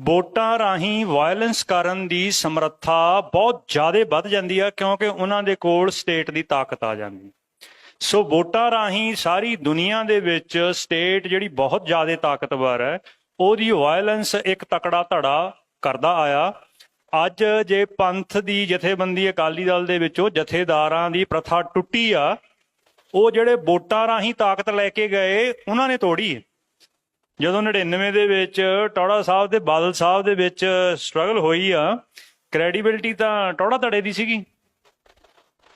ਵੋਟਾਂ ਰਾਹੀਂ ਵਾਇਲੈਂਸ ਕਰਨ ਦੀ ਸਮਰੱਥਾ ਬਹੁਤ ਜ਼ਿਆਦਾ ਵੱਧ ਜਾਂਦੀ ਆ, ਕਿਉਂਕਿ ਉਹਨਾਂ ਦੇ ਕੋਲ ਸਟੇਟ ਦੀ ਤਾਕਤ ਆ ਜਾਂਦੀ। ਸੋ ਵੋਟਾਂ ਰਾਹੀਂ ਸਾਰੀ ਦੁਨੀਆ ਦੇ ਵਿੱਚ ਸਟੇਟ ਜਿਹੜੀ ਬਹੁਤ ਜ਼ਿਆਦਾ ਤਾਕਤਵਰ ਹੈ, ਉਹਦੀ ਵਾਇਲੈਂਸ ਇੱਕ ਤਕੜਾ ਧੜਾ ਕਰਦਾ ਆਇਆ। ਅੱਜ ਜੇ ਪੰਥ ਦੀ ਜਥੇਬੰਦੀ ਅਕਾਲੀ ਦਲ ਦੇ ਵਿੱਚੋਂ ਜਥੇਦਾਰਾਂ ਦੀ ਪ੍ਰਥਾ ਟੁੱਟੀ ਆ, ਉਹ ਜਿਹੜੇ ਵੋਟਾਂ ਰਾਹੀਂ ਤਾਕਤ ਲੈ ਕੇ ਗਏ, ਉਹਨਾਂ ਨੇ ਤੋੜੀ ਜਦੋਂ 99 ਦੇ ਵਿੱਚ ਟੌੜਾ ਸਾਹਿਬ ਤੇ ਬਾਦਲ ਸਾਹਿਬ ਦੇ ਵਿੱਚ ਸਟਰਗਲ ਹੋਈ ਆ ਕ੍ਰੈਡੀਬਿਲਟੀ ਤਾਂ ਟੌੜਾ ਧੜੇ ਦੀ ਸੀਗੀ।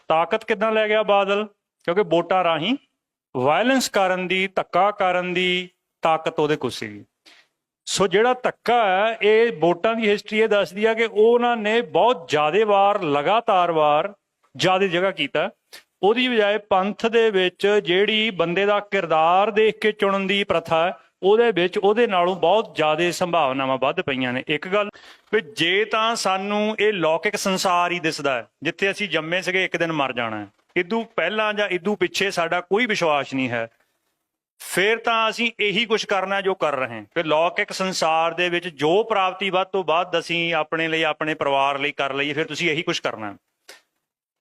ਤਾਕਤ ਕਿੱਦਾਂ ਲੈ ਗਿਆ ਬਾਦਲ? ਕਿਉਂਕਿ ਵੋਟਾਂ ਰਾਹੀਂ ਵਾਇਲੈਂਸ ਕਰਨ ਦੀ, ਧੱਕਾ ਕਰਨ ਦੀ ਤਾਕਤ ਉਹਦੇ ਕੋਲ ਸੀਗੀ। ਸੋ ਜਿਹੜਾ ਧੱਕਾ ਹੈ, ਇਹ ਵੋਟਾਂ ਦੀ ਹਿਸਟਰੀ ਇਹ ਦੱਸਦੀ ਆ ਕਿ ਉਹਨਾਂ ਨੇ ਬਹੁਤ ਜ਼ਿਆਦਾ ਵਾਰ, ਲਗਾਤਾਰ ਵਾਰ ਜ਼ਿਆਦਾ ਜਗ੍ਹਾ ਕੀਤਾ। ਉਹਦੀ ਬਜਾਏ ਪੰਥ ਦੇ ਵਿੱਚ ਜਿਹੜੀ ਬੰਦੇ ਦਾ ਕਿਰਦਾਰ ਦੇਖ ਕੇ ਚੁਣਨ ਦੀ ਪ੍ਰਥਾ ਹੈ ਉਹਦੇ ਵਿੱਚ ਉਹਦੇ ਨਾਲੋਂ ਬਹੁਤ ਜ਼ਿਆਦਾ ਸੰਭਾਵਨਾਵਾਂ ਵੱਧ ਪਈਆਂ ਨੇ। ਇੱਕ ਗੱਲ ਵੀ ਜੇ ਤਾਂ ਸਾਨੂੰ ਇਹ ਲੌਕਿਕ ਸੰਸਾਰ ਹੀ ਦਿਸਦਾ ਹੈ, ਜਿੱਥੇ ਅਸੀਂ ਜੰਮੇ ਸੀਗੇ, ਇੱਕ ਦਿਨ ਮਰ ਜਾਣਾ ਹੈ। ਇਦੋਂ ਪਹਿਲਾਂ ਜਾਂ ਇਦੋਂ ਪਿੱਛੇ ਸਾਡਾ ਕੋਈ ਵਿਸ਼ਵਾਸ ਨਹੀਂ ਹੈ। ਫਿਰ ਤਾਂ ਅਸੀਂ ਇਹੀ ਕੁਝ ਕਰਨਾ ਜੋ ਕਰ ਰਹੇ ਹਾਂ। ਕਿ ਲੌਕਿਕ ਸੰਸਾਰ ਦੇ ਵਿੱਚ ਜੋ ਪ੍ਰਾਪਤੀ ਵੱਧ ਤੋਂ ਵੱਧ ਅਸੀਂ ਆਪਣੇ ਲਈ, ਆਪਣੇ ਪਰਿਵਾਰ ਲਈ ਕਰ ਲਈਏ, ਫਿਰ ਤੁਸੀਂ ਇਹੀ ਕੁਝ ਕਰਨਾ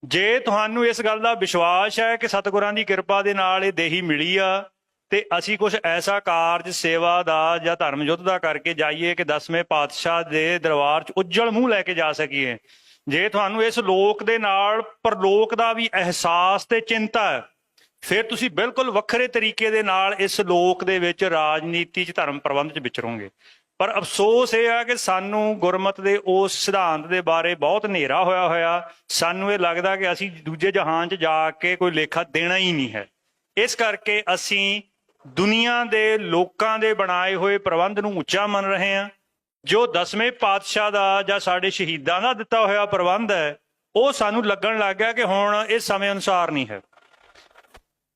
ਜੇ ਤੁਹਾਨੂੰ ਇਸ ਗੱਲ ਦਾ ਵਿਸ਼ਵਾਸ ਹੈ ਕਿ ਸਤਿਗੁਰਾਂ ਦੀ ਕਿਰਪਾ ਦੇ ਨਾਲ ਇਹ ਦੇਹੀ ਮਿਲੀ ਆ ਤੇ ਅਸੀਂ ਕੁਝ ਐਸਾ ਕਾਰਜ, ਸੇਵਾ ਦਾ ਜਾਂ ਧਰਮ ਯੁੱਧ ਦਾ ਕਰਕੇ ਜਾਈਏ ਕਿ ਦਸਵੇਂ ਪਾਤਸ਼ਾਹ ਦੇ ਦਰਬਾਰ 'ਚ ਉੱਜਲ ਮੂੰਹ ਲੈ ਕੇ ਜਾ ਸਕੀਏ। ਜੇ ਤੁਹਾਨੂੰ ਇਸ ਲੋਕ ਦੇ ਨਾਲ ਪਰਲੋਕ ਦਾ ਵੀ ਅਹਿਸਾਸ ਤੇ ਚਿੰਤਾ ਹੈ, ਫਿਰ ਤੁਸੀਂ ਬਿਲਕੁਲ ਵੱਖਰੇ ਤਰੀਕੇ ਦੇ ਨਾਲ ਇਸ ਲੋਕ ਦੇ ਵਿੱਚ ਰਾਜਨੀਤੀ 'ਚ, ਧਰਮ ਪ੍ਰਬੰਧ 'ਚ ਵਿਚਰੋਗੇ। ਪਰ ਅਫਸੋਸ ਇਹ ਆ ਕਿ ਸਾਨੂੰ ਗੁਰਮਤ ਦੇ ਉਸ ਸਿਧਾਂਤ ਦੇ ਬਾਰੇ ਬਹੁਤ ਹਨੇਰਾ ਹੋਇਆ ਹੋਇਆ। ਸਾਨੂੰ ਇਹ ਲੱਗਦਾ ਕਿ ਅਸੀਂ ਦੂਜੇ ਜਹਾਨ 'ਚ ਜਾ ਕੇ ਕੋਈ ਲੇਖਾ ਦੇਣਾ ਹੀ ਨਹੀਂ ਹੈ। ਇਸ ਕਰਕੇ ਅਸੀਂ ਦੁਨੀਆ ਦੇ ਲੋਕਾਂ ਦੇ ਬਣਾਏ ਹੋਏ ਪ੍ਰਬੰਧ ਨੂੰ ਉੱਚਾ ਮੰਨ ਰਹੇ ਹਾਂ। ਜੋ ਦਸਵੇਂ ਪਾਤਸ਼ਾਹ ਦਾ ਜਾਂ ਸਾਡੇ ਸ਼ਹੀਦਾਂ ਦਾ ਦਿੱਤਾ ਹੋਇਆ ਪ੍ਰਬੰਧ ਹੈ, ਉਹ ਸਾਨੂੰ ਲੱਗਣ ਲੱਗ ਗਿਆ ਕਿ ਹੁਣ ਇਹ ਸਮੇਂ ਅਨੁਸਾਰ ਨਹੀਂ ਹੈ।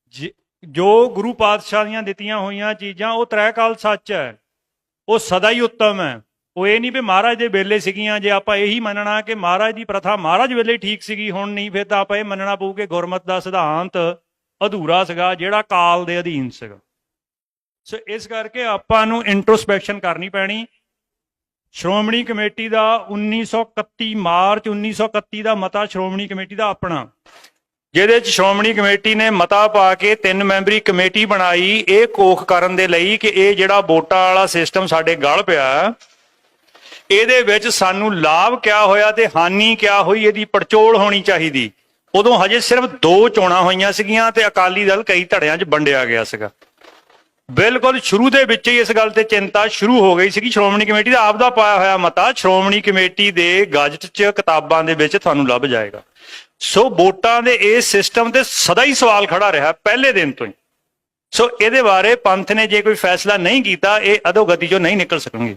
ਜਿ- ਜੋ ਗੁਰੂ ਪਾਤਸ਼ਾਹ ਦੀਆਂ ਦਿੱਤੀਆਂ ਹੋਈਆਂ ਚੀਜ਼ਾਂ, ਉਹ ਤ੍ਰੈਕਾਲ ਸੱਚ ਹੈ। ਉਹ ਸਦਾ ਹੀ ਉੱਤਮ ਹੈ। ਉਹ ਇਹ ਨਹੀਂ ਵੀ ਮਹਾਰਾਜ ਦੇ ਵੇਲੇ ਸੀਗੀਆਂ, ਜੇ ਆਪਾਂ ਇਹੀ ਮੰਨਣਾ ਕਿ ਮਹਾਰਾਜ ਦੀ ਪ੍ਰਥਾ ਮਹਾਰਾਜ ਵੇਲੇ ਠੀਕ ਸੀਗੀ, ਹੁਣ ਨਹੀਂ, ਫਿਰ ਤਾਂ ਆਪਾਂ ਇਹ ਮੰਨਣਾ ਪਊ ਕਿ ਗੁਰਮਤ ਦਾ ਸਿਧਾਂਤ ਅਧੂਰਾ ਸੀਗਾ, ਜਿਹੜਾ ਕਾਲ ਦੇ ਅਧੀਨ ਸੀਗਾ। ਸੋ ਇਸ ਕਰਕੇ ਆਪਾਂ ਨੂੰ ਇੰਟਰੋਸਪੈਕਸ਼ਨ ਕਰਨੀ ਪੈਣੀ। ਸ਼੍ਰੋਮਣੀ ਕਮੇਟੀ ਦਾ 1931 ਮਾਰਚ 1931 ਦਾ ਮਤਾ ਸ਼੍ਰੋਮਣੀ ਕਮੇਟੀ ਦਾ ਆਪਣਾ। ਜਿਹਦੇ ਚ ਸ਼੍ਰੋਮਣੀ ਕਮੇਟੀ ਨੇ ਮਤਾ ਪਾ ਕੇ ਤਿੰਨ ਮੈਂਬਰੀ ਕਮੇਟੀ ਬਣਾਈ, ਇਹ ਕੋਖ ਕਰਨ ਦੇ ਲਈ ਕਿ ਇਹ ਜਿਹੜਾ ਵੋਟਾਂ ਵਾਲਾ ਸਿਸਟਮ ਸਾਡੇ ਗਲ ਪਿਆ। ਇਹਦੇ ਵਿੱਚ ਸਾਨੂੰ ਲਾਭ ਕਿਆ ਹੋਇਆ ਤੇ ਹਾਨੀ ਕਿਆ ਹੋਈ, ਇਹਦੀ ਪੜਚੋਲ ਹੋਣੀ ਚਾਹੀਦੀ। ਉਦੋਂ ਹਜੇ ਸਿਰਫ ਦੋ ਚੋਣਾਂ ਹੋਈਆਂ ਸੀਗੀਆਂ ਤੇ ਅਕਾਲੀ ਦਲ ਕਈ ਧੜਿਆਂ 'ਚ ਵੰਡਿਆ ਗਿਆ ਸੀਗਾ। ਬਿਲਕੁਲ ਸ਼ੁਰੂ ਦੇ ਵਿੱਚ ਹੀ ਇਸ ਗੱਲ ਤੇ ਚਿੰਤਾ ਸ਼ੁਰੂ ਹੋ ਗਈ ਸੀਗੀ। ਸ਼੍ਰੋਮਣੀ ਕਮੇਟੀ ਦਾ ਆਪਦਾ ਪਾਇਆ ਹੋਇਆ ਮਤਾ ਸ਼੍ਰੋਮਣੀ ਕਮੇਟੀ ਦੇ ਗਜਟ 'ਚ, ਕਿਤਾਬਾਂ ਦੇ ਵਿੱਚ ਤੁਹਾਨੂੰ ਲੱਭ ਜਾਏਗਾ। ਸੋ ਵੋਟਾਂ ਦੇ ਇਸ ਸਿਸਟਮ ਤੇ ਸਦਾ ਹੀ ਸਵਾਲ ਖੜਾ ਰਿਹਾ ਪਹਿਲੇ ਦਿਨ ਤੋਂ ਹੀ। ਸੋ ਇਹਦੇ ਬਾਰੇ ਪੰਥ ਨੇ ਜੇ ਕੋਈ ਫੈਸਲਾ ਨਹੀਂ ਕੀਤਾ, ਇਹ ਅਧੋਗਤੀ ਚੋਂ ਨਹੀਂ ਨਿਕਲ ਸਕਣਗੇ।